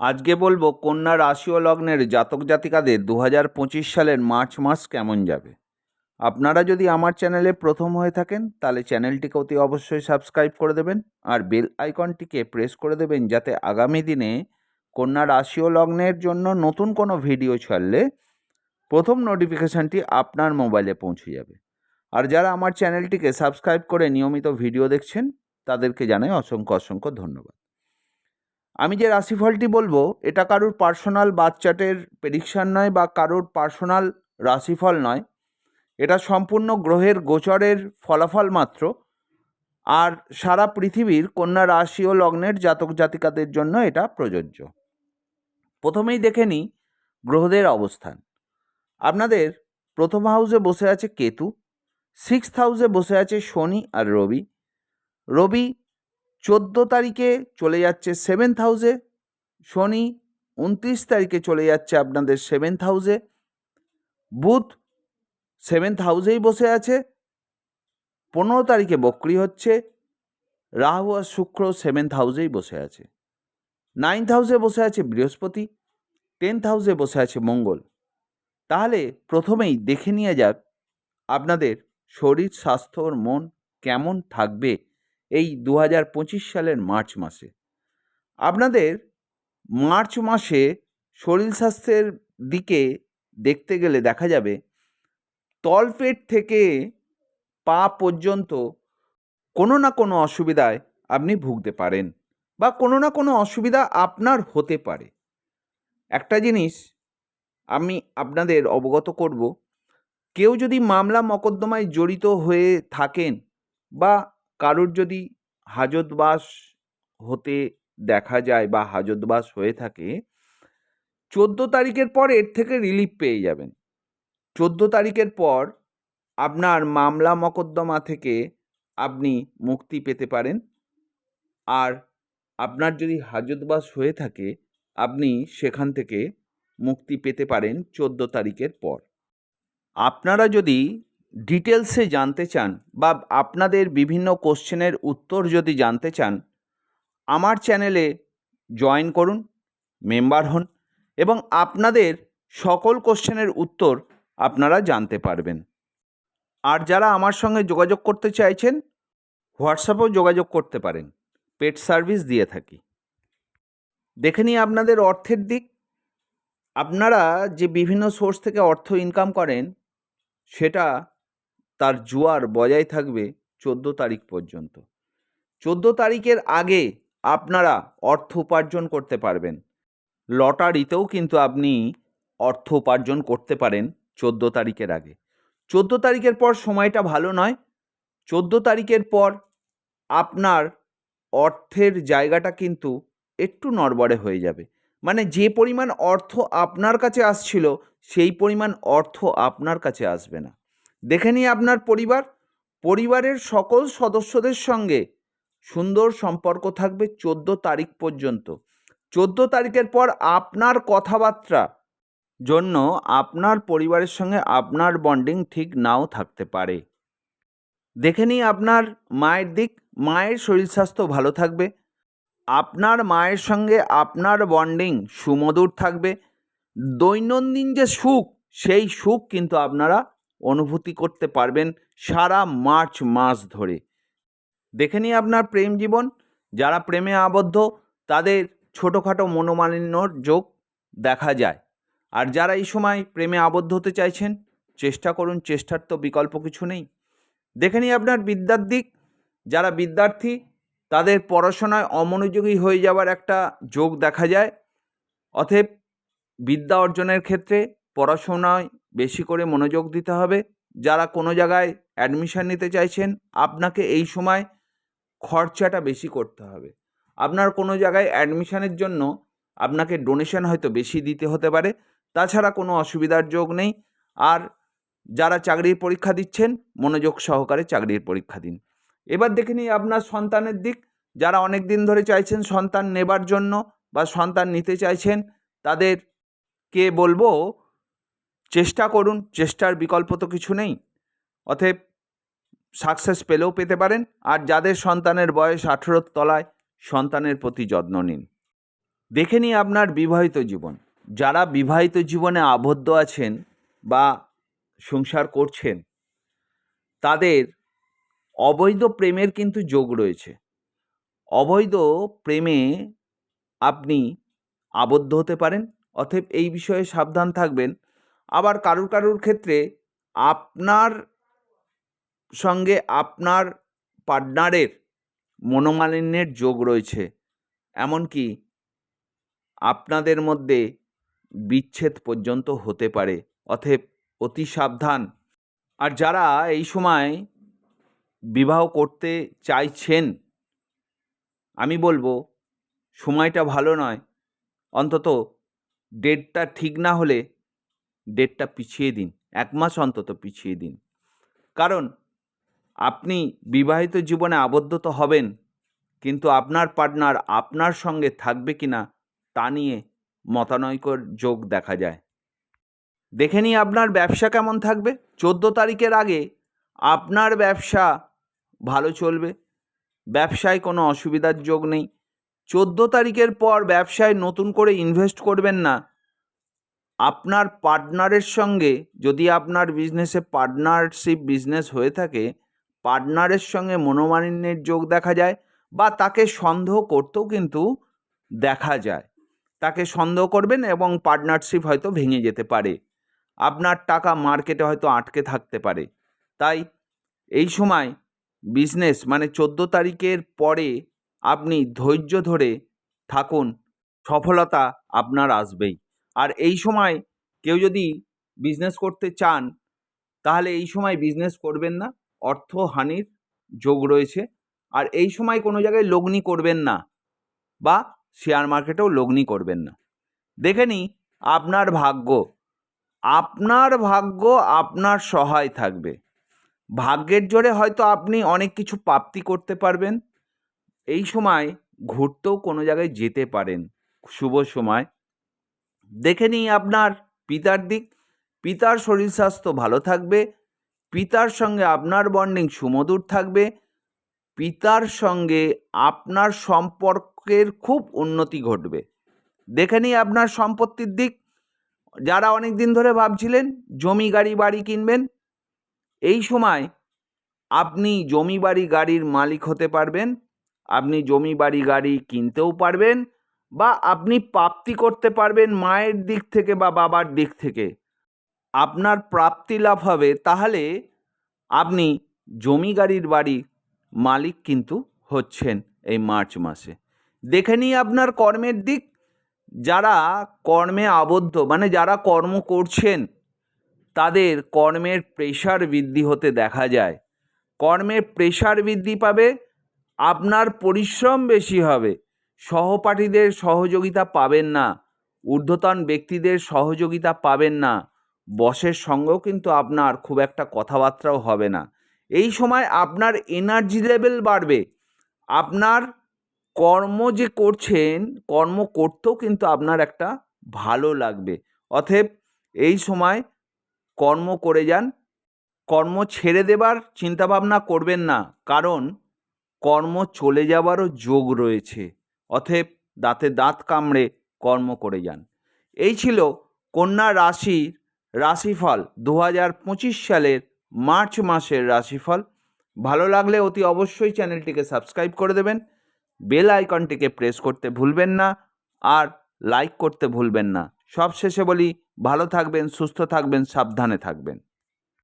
আজকে বলব কন্যা রাশি ও লগ্নের জাতক জাতিকাদের দু হাজার পঁচিশ সালের মার্চ মাস কেমন যাবে? আপনারা যদি আমার চ্যানেলে প্রথম হয়ে থাকেন, তাহলে চ্যানেলটিকে অতি অবশ্যই সাবস্ক্রাইব করে দেবেন আর বেল আইকনটিকে প্রেস করে দেবেন যাতে আগামী দিনে কন্যা রাশি ও লগ্নের জন্য নতুন কোনো ভিডিও ছাড়লে প্রথম নোটিফিকেশানটি আপনার মোবাইলে পৌঁছে যাবে। আর যারা আমার চ্যানেলটিকে সাবস্ক্রাইব করে নিয়মিত ভিডিও দেখছেন, তাদেরকে জানাই অসংখ্য অসংখ্য ধন্যবাদ। আমি যে রাশিফলটি বলব, এটা কারোর পার্সোনাল বাচ্চাটের প্রেডিকশান নয় বা কারোর পার্সোনাল রাশিফল নয়। এটা সম্পূর্ণ গ্রহের গোচরের ফলাফল মাত্র। আর সারা পৃথিবীর কন্যা রাশি ও লগ্নের জাতক জাতিকাদের জন্য এটা প্রযোজ্য। প্রথমেই দেখে নিই গ্রহদের অবস্থান। আপনাদের প্রথম হাউসে বসে আছে কেতু সিক্সথ হাউসে বসে আছে শনি আর রবি। রবি চোদ্দ তারিখে চলে যাচ্ছে সেভেন্থ হাউসে শনি উনত্রিশ তারিখে চলে যাচ্ছে আপনাদের সেভেন্থ হাউসে বুধ সেভেন্থ হাউসেই বসে আছে। পনেরো তারিখে বক্রি হচ্ছে। রাহু আর শুক্র সেভেন্থ হাউসেই বসে আছে। নাইন্থ হাউসে বসে আছে বৃহস্পতি। টেন্থ হাউসে বসে আছে মঙ্গল। তাহলে প্রথমেই দেখে নিয়ে যাক আপনাদের শরীর, স্বাস্থ্য, ওর মন কেমন থাকবে। এই দু হাজার পঁচিশ সালের মার্চ মাসে। আপনাদের মার্চ মাসে শরীর স্বাস্থ্যের দিকে দেখতে গেলে দেখা যাবে, তলপেট থেকে পা পর্যন্ত কোনো না কোনো অসুবিধায় আপনি ভুগতে পারেন বা কোনো না কোনো অসুবিধা আপনার হতে পারে। একটা জিনিস আমি আপনাদের অবগত করব, কেউ যদি মামলা মকদ্দমায় জড়িত হয়ে থাকেন বা কারোর যদি হাজতবাস হতে দেখা যায় বা হাজতবাস হয়ে থাকে, চোদ্দ তারিখের পর এর থেকে রিলিফ পেয়ে যাবেন। চোদ্দ তারিখের পর আপনার মামলা মকদ্দমা থেকে আপনি মুক্তি পেতে পারেন। আর আপনার যদি হাজতবাস হয়ে থাকে, আপনি সেখান থেকে মুক্তি পেতে পারেন চোদ্দ তারিখের পর। আপনারা যদি ডিটেলসে জানতে চান বা আপনাদের বিভিন্ন কোশ্চেনের উত্তর যদি জানতে চান, আমার চ্যানেলে জয়েন করুন, মেম্বার হন এবং আপনাদের সকল কোশ্চেনের উত্তর আপনারা জানতে পারবেন। আর যারা আমার সঙ্গে যোগাযোগ করতে চাইছেন, হোয়াটসঅ্যাপেও যোগাযোগ করতে পারেন পেট সার্ভিস দিয়ে থাকি। দেখে নিই আপনাদের অর্থের দিক। আপনারা যে বিভিন্ন সোর্স থেকে অর্থ ইনকাম করেন, সেটা তার জোয়ার বজায় থাকবে চোদ্দ তারিখ পর্যন্ত। চোদ্দ তারিখের আগে আপনারা অর্থ উপার্জন করতে পারবেন। লটারিতেও কিন্তু আপনি অর্থ উপার্জন করতে পারেন চোদ্দ তারিখের আগে। চোদ্দ তারিখের পর সময়টা ভালো নয়। চোদ্দ তারিখের পর আপনার অর্থের জায়গাটা কিন্তু একটু নড়বড়ে হয়ে যাবে। মানে যে পরিমাণ অর্থ আপনার কাছে আসছিল, সেই পরিমাণ অর্থ আপনার কাছে আসবে না। দেখে নিই আপনার পরিবার। পরিবারের সকল সদস্যদের সঙ্গে সুন্দর সম্পর্ক থাকবে চোদ্দ তারিখ পর্যন্ত। চোদ্দ তারিখের পর আপনার কথাবার্তা জন্য আপনার পরিবারের সঙ্গে আপনার বন্ডিং ঠিক নাও থাকতে পারে। দেখে নিই আপনার মায়ের দিক। মায়ের শরীর স্বাস্থ্য ভালো থাকবে। আপনার মায়ের সঙ্গে আপনার বন্ডিং সুমধুর থাকবে। দৈনন্দিন যে সুখ, সেই সুখ কিন্তু আপনারা অনুভূতি করতে পারবেন সারা মার্চ মাস ধরে। দেখে নিই আপনার প্রেম জীবন। যারা প্রেমে আবদ্ধ, তাদের ছোটোখাটো মনোমালিন্যর যোগ দেখা যায়। আর যারা এই সময় প্রেমে আবদ্ধ হতে চাইছেন, চেষ্টা করুন, চেষ্টার তো বিকল্প কিছু নেই। দেখে নিই আপনার বিদ্যার দিক। যারা বিদ্যার্থী, তাদের পড়াশোনায় অমনোযোগী হয়ে যাওয়ার একটা যোগ দেখা যায়। অতএব বিদ্যা অর্জনের ক্ষেত্রে পড়াশোনায় বেশি করে মনোযোগ দিতে হবে। যারা কোনো জায়গায় অ্যাডমিশান নিতে চাইছেন, আপনাকে এই সময় খরচাটা বেশি করতে হবে। আপনার কোনো জায়গায় অ্যাডমিশানের জন্য আপনাকে ডোনেশন হয়তো বেশি দিতে হতে পারে। তাছাড়া কোনো অসুবিধার যোগ নেই। আর যারা চাকরির পরীক্ষা দিচ্ছেন, মনোযোগ সহকারে চাকরির পরীক্ষা দিন। এবার দেখে নিই আপনার সন্তানের দিক। যারা অনেক দিন ধরে চাইছেন সন্তান নেবার জন্য বা সন্তান নিতে চাইছেন তাদেরকে বলব? চেষ্টা করুন, চেষ্টার বিকল্প তো কিছু নেই। অতএব সাকসেস পেলেও পেতে পারেন, আর যাদের সন্তানের বয়স আঠেরোর তলায়, সন্তানের প্রতি যত্ন নিন। দেখে নিই আপনার বিবাহিত জীবন। যারা বিবাহিত জীবনে আবদ্ধ আছেন বা সংসার করছেন, তাদের অবৈধ প্রেমের কিন্তু যোগ রয়েছে। অবৈধ প্রেমে আপনি আবদ্ধ হতে পারেন, অতএব এই বিষয়ে সাবধান থাকবেন। আবার কারুর কারুর ক্ষেত্রে আপনার সঙ্গে আপনার পার্টনারের মনোমালিন্যের যোগ রয়েছে। এমনকি আপনাদের মধ্যে বিচ্ছেদ পর্যন্ত হতে পারে, অতএব অতি সাবধান। আর যারা এই সময় বিবাহ করতে চাইছেন, আমি বলব সময়টা ভালো নয়। অন্তত ডেটটা ঠিক না হলে ডেটটা পিছিয়ে দিন, এক মাস অন্তত পিছিয়ে দিন। কারণ আপনি বিবাহিত জীবনে আবদ্ধ তো হবেন, কিন্তু আপনার পার্টনার আপনার সঙ্গে থাকবে কি না তা নিয়ে মতানৈক্যর যোগ দেখা যায়। দেখে নিই আপনার ব্যবসা কেমন থাকবে। চোদ্দ তারিখের আগে আপনার ব্যবসা ভালো চলবে, ব্যবসায় কোনো অসুবিধার যোগ নেই। চোদ্দ তারিখের পর ব্যবসায় নতুন করে ইনভেস্ট করবেন না। আপনার পার্টনারের সঙ্গে যদি আপনার বিজনেসে পার্টনারশিপ বিজনেস হয়ে থাকে, পার্টনারের সঙ্গে মনোমালিন্যের যোগ দেখা যায় বা তাকে সন্দেহ করতেও কিন্তু দেখা যায়। তাকে সন্দেহ করবেন এবং পার্টনারশিপ হয়তো ভেঙে যেতে পারে। আপনার টাকা মার্কেটে হয়তো আটকে থাকতে পারে। তাই এই সময় বিজনেস মানে চোদ্দ তারিখের পরে আপনি ধৈর্য ধরে থাকুন, সফলতা আপনার আসবেই। আর এই সময় কেউ যদি বিজনেস করতে চান, তাহলে এই সময় বিজনেস করবেন না। অর্থহানির যোগ রয়েছে। আর এই সময় কোনো জায়গায় লগ্নি করবেন না বা শেয়ার মার্কেটেও লগ্নি করবেন না। দেখে নিই আপনার ভাগ্য। আপনার ভাগ্য আপনার সহায় থাকবে। ভাগ্যের জোরে হয়তো আপনি অনেক কিছু প্রাপ্তি করতে পারবেন। এই সময় ঘুরতেও কোনো জায়গায় যেতে পারেন। শুভ সময়। দেখে নিই আপনার পিতার দিক। পিতার শরীর স্বাস্থ্য ভালো থাকবে। পিতার সঙ্গে আপনার বন্ডিং সুমধুর থাকবে। পিতার সঙ্গে আপনার সম্পর্কের খুব উন্নতি ঘটবে। দেখে নিই আপনার সম্পত্তির দিক। যারা অনেক দিন ধরে ভাবছিলেন জমি, গাড়ি, বাড়ি কিনবেন, এই সময় আপনি জমি, বাড়ি, গাড়ির মালিক হতে পারবেন। আপনি জমি, বাড়ি, গাড়ি কিনতেও পারবেন। বা আপনি প্রাপ্তি করতে পারবেন মায়ের দিক থেকে বা বাবার দিক থেকে। আপনার প্রাপ্তি লাভ হবে, তাহলে আপনি জমি গাড়ির বাড়ি মালিক কিন্তু হচ্ছেন এই মার্চ মাসে। দেখে নিই আপনার কর্মের দিক। যারা কর্মে আবদ্ধ মানে যারা কর্ম করছেন, তাদের কর্মের প্রেশার বৃদ্ধি হতে দেখা যায়। কর্মের প্রেশার বৃদ্ধি পাবে, আপনার পরিশ্রম বেশি হবে। সহপাঠীদের সহযোগিতা পাবেন না। ঊর্ধ্বতন ব্যক্তিদের সহযোগিতা পাবেন না। বসের সঙ্গেও কিন্তু আপনার খুব একটা কথাবার্তাও হবে না। এই সময় আপনার এনার্জি লেভেল বাড়বে। আপনার কর্ম যে করছেন, কর্ম করতেও কিন্তু আপনার একটা ভালো লাগবে। অতএব এই সময় কর্ম করে যান। কর্ম ছেড়ে দেবার চিন্তাভাবনা করবেন না। কারণ কর্ম চলে যাবারও যোগ রয়েছে। অতএব দাঁতে দাঁত কামড়ে কর্ম করে যান। এই ছিল কন্যা রাশির রাশিফল দু হাজার পঁচিশ সালের মার্চ মাসের রাশিফল। ভালো লাগলে অতি অবশ্যই চ্যানেলটিকে সাবস্ক্রাইব করে দেবেন। বেল আইকনটিকে প্রেস করতে ভুলবেন না আর লাইক করতে ভুলবেন না। সবশেষে বলি, ভালো থাকবেন, সুস্থ থাকবেন, সাবধানে থাকবেন।